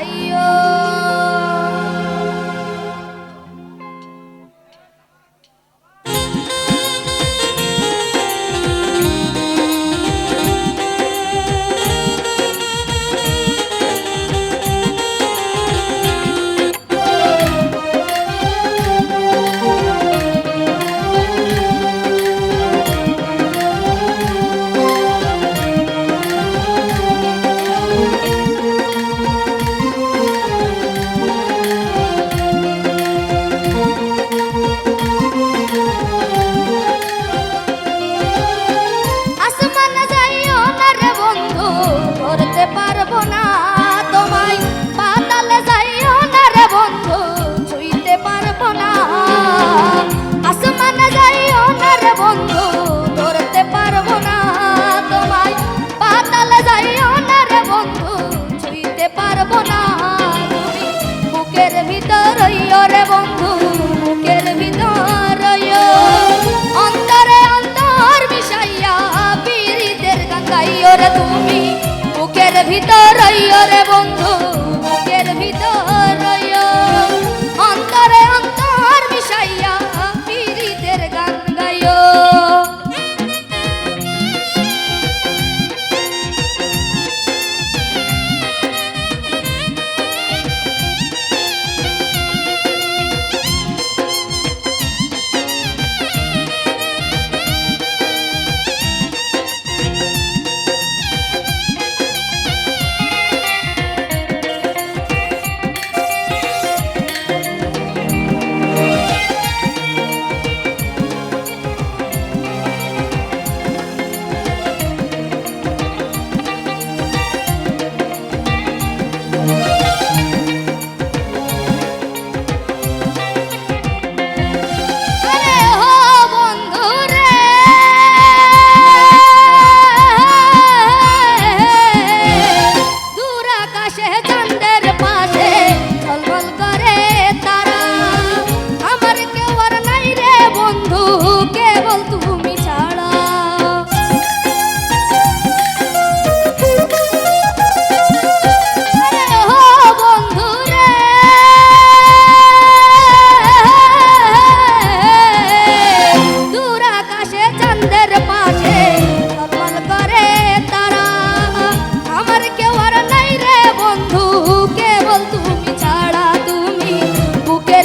ஐயோ রে তুমি বুকের ভিতর রে বন্ধু বুকের ভিতর